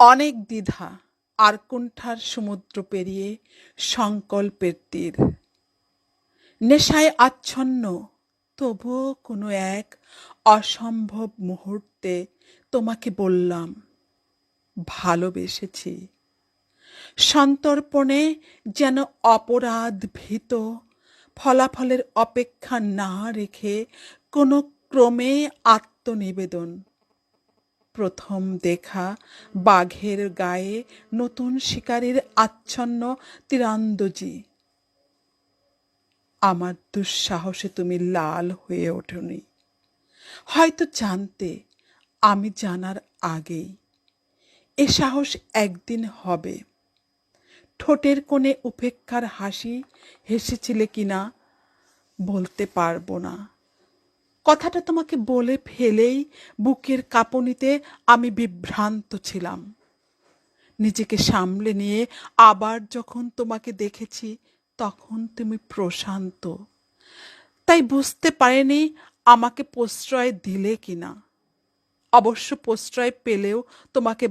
অনেক দ্বিধা আর কুণ্ঠার সমুদ্র পেরিয়ে সংকল্পের তীর। নেশায় আচ্ছন্ন, তবুও কোনো এক অসম্ভব মুহূর্তে তোমাকে বললাম, ভালোবেসেছি। সন্তর্পণে যেন অপরাধ ভীত, ফলাফলের অপেক্ষা না রেখে কোনো ক্রমে আত্মনিবেদন। প্রথম দেখা, বাঘের গায়ে নতুন শিকারীর আচ্ছন্ন তীরান্দজি। আমার দুঃসাহসে তুমি লাল হয়ে ওঠনি। হয়তো জানতে, আমি জানার আগেই। এ সাহস একদিন হবে। ঠোঁটের কোণে উপেক্ষার হাসি হেসেছিলে কিনা বলতে পারব না। কথাটা তোমাকে বলে ফেলেই বুকের কাঁপুনিতে আমি বিভ্রান্ত ছিলাম। নিজেকে সামলে নিয়ে আবার যখন তোমাকে দেখেছি, তখন তুমি প্রশান্ত। তাই বুঝতে পারেনি আমাকে প্রশ্রয় দিলে কিনা। অবশ্য প্রশ্রয় পেলেও তোমাকে